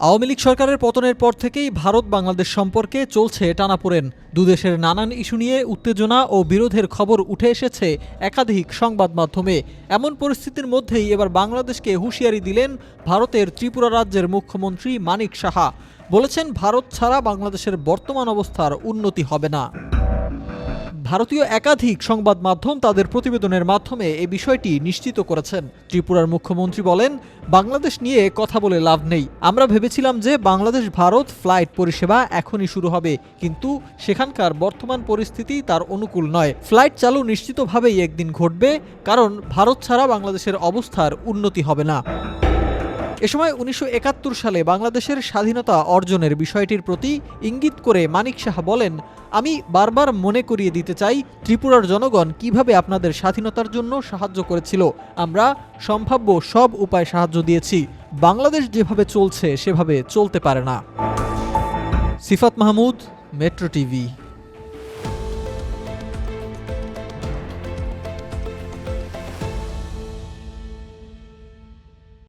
আওয়ামী লীগ সরকারের পতনের পর থেকেই ভারত বাংলাদেশ সম্পর্কে চলছে টানাপোড়েন। দুদেশের নানান ইস্যু নিয়ে উত্তেজনা ও বিরোধের খবর উঠে এসেছে একাধিক সংবাদ মাধ্যমে। এমন পরিস্থিতির মধ্যেই এবার বাংলাদেশকে হুঁশিয়ারি দিলেন ভারতের ত্রিপুরা রাজ্যের মুখ্যমন্ত্রী মানিক সাহা। বলেছেন, ভারত ছাড়া বাংলাদেশের বর্তমান অবস্থার উন্নতি হবে না। ভারতীয় একাধিক সংবাদ মাধ্যম তাদের প্রতিবেদনের মাধ্যমে এ বিষয়টি নিশ্চিত করেছেন। ত্রিপুরার মুখ্যমন্ত্রী বলেন, বাংলাদেশ নিয়ে কথা বলে লাভ নেই। আমরা ভেবেছিলাম যে বাংলাদেশ ভারত ফ্লাইট পরিষেবা এখনই শুরু হবে, কিন্তু সেখানকার বর্তমান পরিস্থিতি তার অনুকূল নয়। ফ্লাইট চালু নিশ্চিতভাবেই একদিন ঘটবে, কারণ ভারত ছাড়া বাংলাদেশের অবস্থার উন্নতি হবে না। এ সময় উনিশশো একাত্তর সালে বাংলাদেশের স্বাধীনতা অর্জনের বিষয়টির প্রতি ইঙ্গিত করে মানিক সাহা বলেন, আমি বারবার মনে করিয়ে দিতে চাই ত্রিপুরার জনগণ কীভাবে আপনাদের স্বাধীনতার জন্য সাহায্য করেছিল। আমরা সম্ভাব্য সব উপায় সাহায্য দিয়েছি। বাংলাদেশ যেভাবে চলছে, সেভাবে চলতে পারে না। Sifat Mahmud, Metro TV.